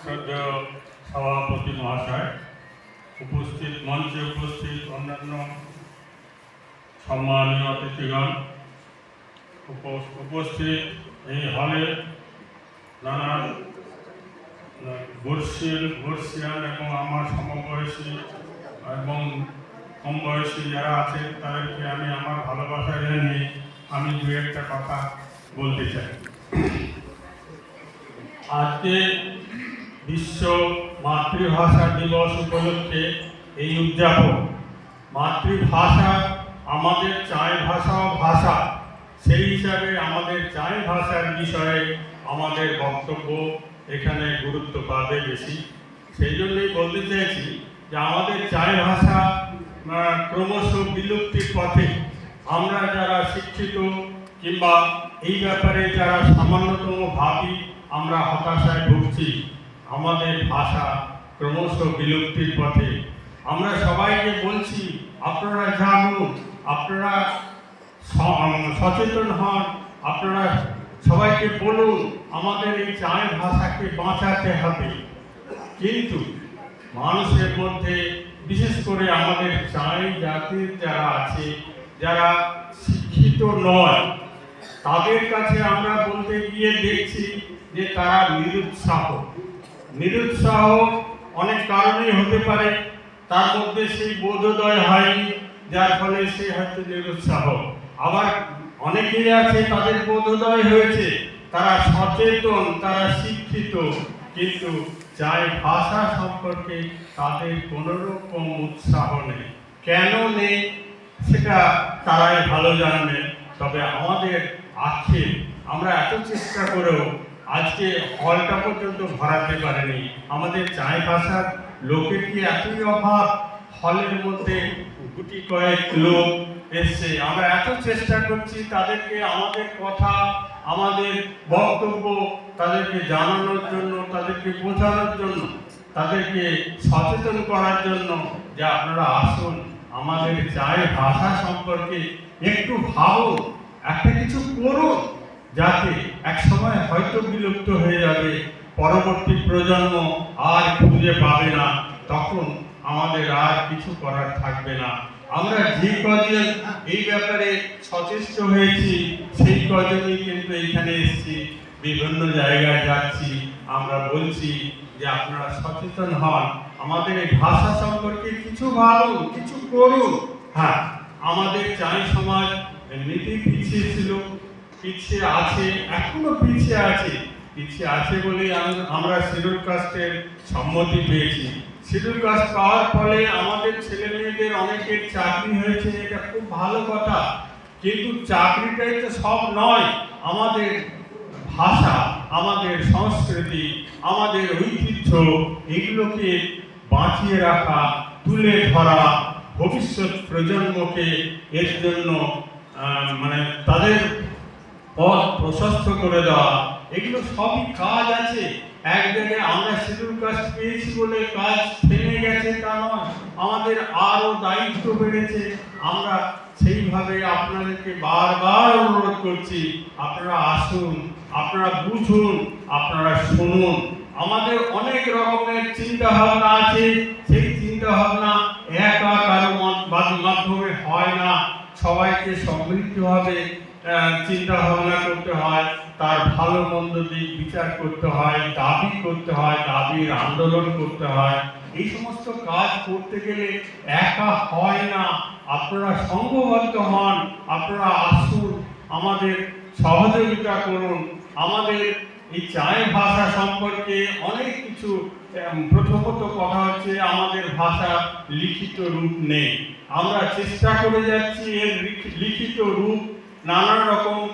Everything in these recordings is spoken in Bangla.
সভাপতি মহাশয়, উপস্থিত, মঞ্চে উপস্থিত অন্যান্য সম্মানীয় অতিথিগণ উপ- উপস্থিত এই হলে নানান বর্ষিল বর্ষিয়ান এবং আমার সমবয়সী এবং কম বয়সী যারা আছেন, তাদেরকে আমি আমার ভালোবাসা জানিয়ে আমি দু একটা কথা বলতে চাই। আজকে বিশ্ব মাতৃভাষা দিবস উপলক্ষে এই উদযাপন। মাতৃভাষা আমাদের চায় ভাষা ভাষা, সেই হিসাবে আমাদের চায় ভাষার বিষয়ে আমাদের বক্তব্য এখানে গুরুত্ব পাবে বেশি। সেই জন্যই বলতে চাইছি যে আমাদের চায় ভাষা ক্রমশ বিলুপ্তির পথে আমরা যারা শিক্ষিত কিংবা এই ব্যাপারে যারা সামান্যতম ভাবি, আমরা হতাশায় ভুগছি। আমাদের ভাষা ক্রমশ বিলুপ্তির পথে। আমরা সবাইকে বলছি, আপনারা জানুন, আপনারা সচেতন হন, আপনারা সবাইকে বলুন, আমাদের এই চায় ভাষাকে বাঁচাতে হবে। কিন্তু মানুষের মধ্যে, বিশেষ করে আমাদের চাই জাতির যারা আছে, যারা শিক্ষিত নয়, তাদের কাছে আমরা বলতে গিয়ে দেখছি যে তারা নিরুৎসাহ। নিরুৎসাহ অনেক কারণেই হতে পারে। তার মধ্যে সেই বোধোদয় হয়নি, যার ফলে সে হয়তো নিরুৎসাহ। আবার অনেকেই আছে, তাদের বোধোদয় হয়েছে। তারা সচেতন, তারা শিক্ষিত, কিন্তু যাই ভাষা সম্পর্কে তাদের কোনো রকম উৎসাহ নেই। কেন নেই, সেটা তারাই ভালো জানবে। তবে আমাদের আছে আমরা এত চেষ্টা করেও আজকে হলটা পর্যন্ত ভরাতে পারেনি। আমাদের চাই ভাষার লোকের কি এতই অভাব? হলের মধ্যে গুটি কয়েক লোক এসছে। আমরা এত চেষ্টা করছি তাদেরকে আমাদের কথা, আমাদের বক্তব্য তাদেরকে জানানোর জন্য, তাদেরকে বোঝানোর জন্য, তাদেরকে সচেতন করার জন্য যে আপনারা আসুন। আমাদের চায় ভাষা সম্পর্কে একটু ভাবুন, একটা কিছু করুন। যাতে এক সময় হয়তো বিলুপ্ত হয়ে যাবে, পরবর্তী প্রজন্ম আর খুঁজে পাবে না। তখন আমাদের আর কিছু করার থাকবে না। আমরা যে কজন এই ব্যাপারে সচেষ্ট হয়েছি, সেই কজনই কিন্তু এখানে এসেছি, বিভিন্ন জায়গায় যাচ্ছি। আমরা বলছি যে আপনারা সচেতন হন। আমাদের এই ভাষা সম্পর্কে কিছু ভাবুন, কিছু করুন। হ্যাঁ আমাদের চাই সমাজ, এমনিতেই পিছিয়ে ছিল। পিছিয়ে আছে, এখনও পিছিয়ে আছে। পিছিয়ে আছে বলেই আম- আমরা শিডিউল কাস্টের সম্মতি পেয়েছি। শিডিউল কাস্ট পাওয়ার ফলে আমাদের ছেলে মেয়েদের অনেকের চাকরি হয়েছে, এটা খুব ভালো কথা। কিন্তু চাকরিটাই তো সব নয়, আমাদের ভাষা, আমাদের সংস্কৃতি, আমাদের ঐতিহ্য, এগুলোকে বাঁচিয়ে রাখা, তুলে ধরা ভবিষ্যৎ প্রজন্মকে এর জন্য মানে তাদের পথ প্রশস্ত করে দেওয়া এগুলো সবই কাজ আছে। এক জায়গায় আমরা শিডিউল কাস্ট পেয়েছি বলে কাজ থেমে গেছে তা নয় আমাদের আরও দায়িত্ব বেড়েছে। আমরা সেইভাবে আপনাদেরকে বারবার অনুরোধ করছি আপনারা আসুন আপনারা বুঝুন আপনারা শুনুন। আমাদের অনেক রকমের চিন্তা ভাবনা আছে সেই চিন্তা ভাবনা একা কারও মাধ্যমে হয় না। সবাইকে সমৃদ্ধভাবে আহ, চিন্তা ভাবনা করতে হয়, তার ভালো মন্দ দিক বিচার করতে হয়, দাবি করতে হয়, দাবির আন্দোলন করতে হয়। এই সমস্ত কাজ করতে গেলে একা হয় না। আপনারা সংঘবদ্ধ হন, আপনারা আসুন, আমাদের সহযোগিতা করুন। আমাদের এই চায় ভাষা সম্পর্কে অনেক কিছু প্রথমত কথা হচ্ছে আমাদের ভাষা লিখিত রূপ নেই। আমরা চেষ্টা করে যাচ্ছি এর লিখি- লিখিত রূপ নানা রকম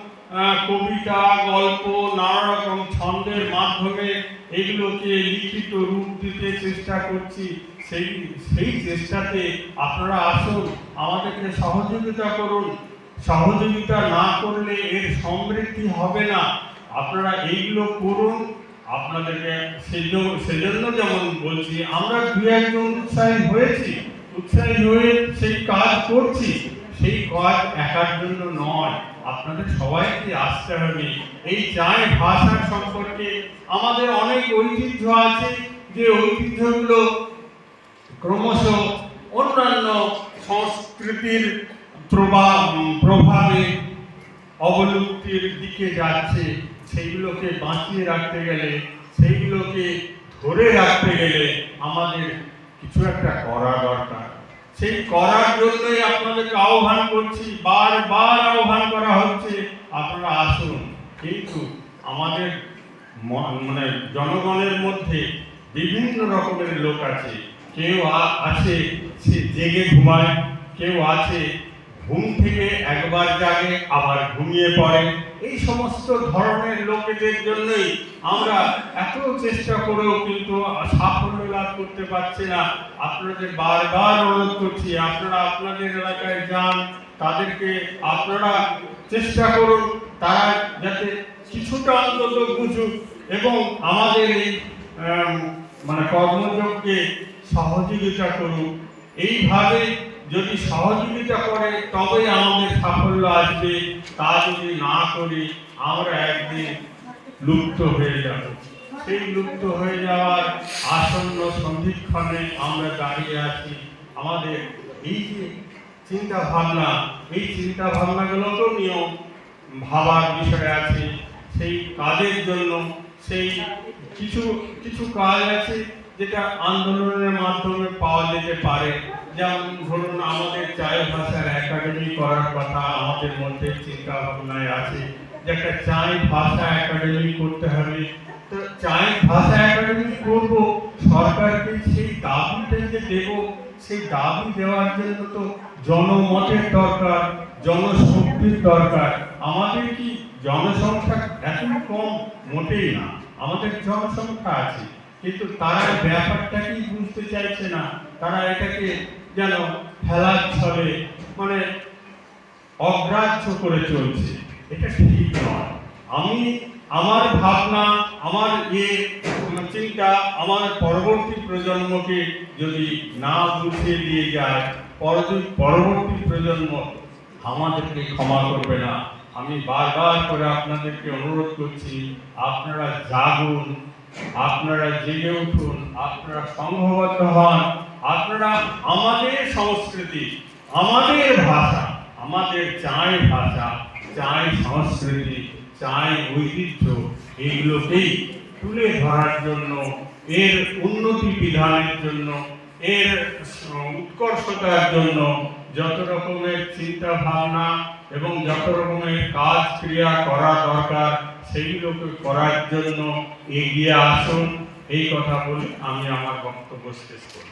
কবিতা, গল্প নানা রকম ছন্দের মাধ্যমে এগুলোকে লিখিত রূপ দিতে চেষ্টা করছি। সেই সেই চেষ্টাতে আপনারা আসুন, আমাদেরকে সহযোগিতা করুন। সহযোগিতা না করলে এর সমৃদ্ধি হবে না। আপনারা এইগুলো করুন। আপনাদেরকে সেজন্য যেমন বলছি, আমরা দু একজন উৎসাহী হয়েছি। উৎসাহী হয়ে সেই কাজ করছি। সেই কাজ একার জন্য নয়। আপনাদের সবাইকে আসতে হবে। এই চায় ভাষার সম্পর্কে আমাদের অনেক ঐতিহ্য আছে। যে ঐতিহ্যগুলো ক্রমশ অন্যান্য সংস্কৃতির প্রভাব, প্রভাবে অবলুপ্তির দিকে যাচ্ছে। সেইগুলোকে বাঁচিয়ে রাখতে গেলে, সেইগুলোকে ধরে রাখতে গেলে আমাদের কিছু একটা করা দরকার। সেই করার জন্যই আপনাদেরকে আহ্বান করছি, বারবার আহ্বান করা হচ্ছে, আপনারা আসুন। কিন্তু আমাদের মানে জনগণের মধ্যে বিভিন্ন রকমের লোক আছে। কেউ আছে, সে জেগে ঘুমায়, কেউ আছে, ঘুম থেকে একবার জাগে, আবার ঘুমিয়ে পড়ে। এই সমস্ত ধরনের লোকেদের জন্যই আমরা এত চেষ্টা করেও কিন্তু সাফল্য লাভ করতে পারছি না। আপনাদের বারবার অনুরোধ করছি, আপনারা আপনাদের এলাকায় যান, তাদেরকে আপনারা চেষ্টা করুন, তারা যাতে কিছুটা অন্তত বুঝুক এবং আমাদের এই মানে কর্মযোগকে সহযোগিতা করুক। এইভাবে যদি সহযোগিতা করে তবে আমাদের সাফল্য আসবে। তা যদি না করি, আমরা একদিন লুপ্ত হয়ে যাব। সেই লুপ্ত হয়ে যাওয়ার আসন্ন সন্ধিক্ষণে আমরা দাঁড়িয়ে আছি। আমাদের এই যে চিন্তা ভাবনা এই চিন্তা ভাবনাগুলোকেও নিয়েও ভাবার বিষয় আছে। সেই কাজের জন্য, সেই কিছু কিছু কাজ আছে যেটা আন্দোলনের মাধ্যমে পাওয়া যেতে পারে। যেমন ধরুন আমাদের চায় ভাষার একাডেমি করার কথা, আমাদের মধ্যে চিন্তা ভাবনায় আছে যে একটা চায় ভাষা একাডেমি করতে হবে। তো চায় ভাষা একাডেমি করব, সরকারকে সেই দাবিটা যে দেব, সেই দাবি দেওয়ার জন্য তো জনমতের দরকার, জনশক্তির দরকার। আমাদের কি জনসংখ্যা এত কম? মোটেই না। আমাদের জনসংখ্যা আছে। কিন্তু তারা ব্যাপারটাকেই বুঝতে চাইছে না। তারা এটাকে যেন ফেলার মানে অগ্রাহ্য করে চলছে। এটা ঠিক নয়। আমি আমার ভাবনা, আমার ইয়ে চিন্তা, আমার পরবর্তী প্রজন্মকে যদি না বুঝিয়ে দিয়ে যায় পরবর্তী পরবর্তী প্রজন্ম আমাদেরকে ক্ষমা করবে না। আমি বারবার করে আপনাদেরকে অনুরোধ করছি, আপনারা জাগুন, আপনারা জেগে উঠুন, আপনারা সংঘবদ্ধ হন, আপনারা আমাদের সংস্কৃতি, আমাদের ভাষা, আমাদের চাই ভাষা, চাই সংস্কৃতি, চাই ঐতিহ্য এইগুলোকেই তুলে ধরার জন্য, এর উন্নতি বিধানের জন্য, এর উৎকর্ষতার জন্য যত রকমের চিন্তা ভাবনা এবং যত রকমের কাজ ক্রিয়া করা দরকার, সেগুলোকে করার জন্য এগিয়ে আসুন। এই কথা বলে আমি আমার বক্তব্য শেষ করব